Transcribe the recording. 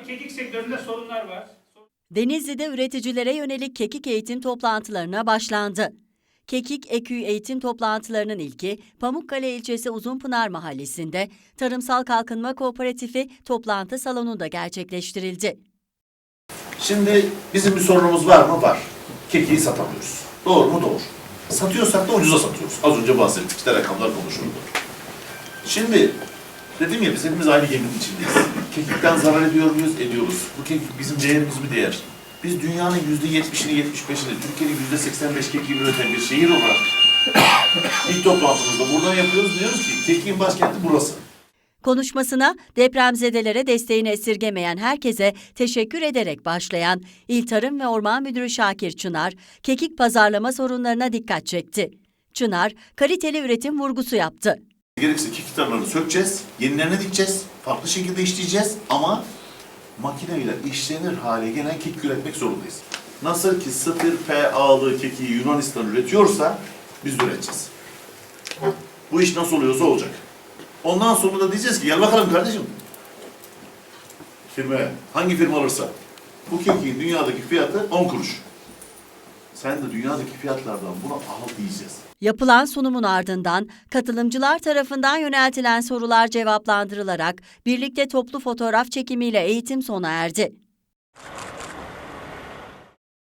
Tabii kekik sektöründe sorunlar var. Denizli'de üreticilere yönelik kekik eğitim toplantılarına başlandı. Kekik EKÜ eğitim toplantılarının ilki Pamukkale ilçesi Uzunpınar mahallesinde Tarımsal Kalkınma Kooperatifi toplantı salonunda gerçekleştirildi. Şimdi bizim bir sorunumuz var mı? Var. Kekiği satamıyoruz. Doğru mu? Doğru. Satıyorsak da ucuza satıyoruz. Az önce bahsettik. İşte rakamlar konuşuldu. Şimdi dedim ya biz hepimiz aynı geminin içindeyiz. Kekikten zarar ediyor muyuz? Ediyoruz. Bu kekik bizim değerimiz mi değer? Biz dünyanın yüzde yetmişini, yetmiş beşini, Türkiye'nin yüzde seksen beş kekiğini üreten bir şehir olarak ilk toplantımızda buradan yapıyoruz. Diyoruz ki kekiğin başkenti burası. Konuşmasına depremzedelere desteğini esirgemeyen herkese teşekkür ederek başlayan İl Tarım ve Orman Müdürü Şakir Çınar, kekik pazarlama sorunlarına dikkat çekti. Çınar, kaliteli üretim vurgusu yaptı. Gerekirse kekik tarlalarını sökeceğiz, yenilerini dikeceğiz, farklı şekilde işleyeceğiz ama makineyle işlenir hale gelen kekik üretmek zorundayız. Nasıl ki sıfır PA'lı kekiği Yunanistan üretiyorsa biz üreteceğiz. Bu iş nasıl oluyorsa olacak. Ondan sonra da diyeceğiz ki gel bakalım kardeşim. Firmaya, hangi firma alırsa. Bu kekiğin dünyadaki fiyatı 10 kuruş. Sen de dünyadaki fiyatlardan bunu al diyeceğiz. Yapılan sunumun ardından katılımcılar tarafından yöneltilen sorular cevaplandırılarak birlikte toplu fotoğraf çekimiyle eğitim sona erdi.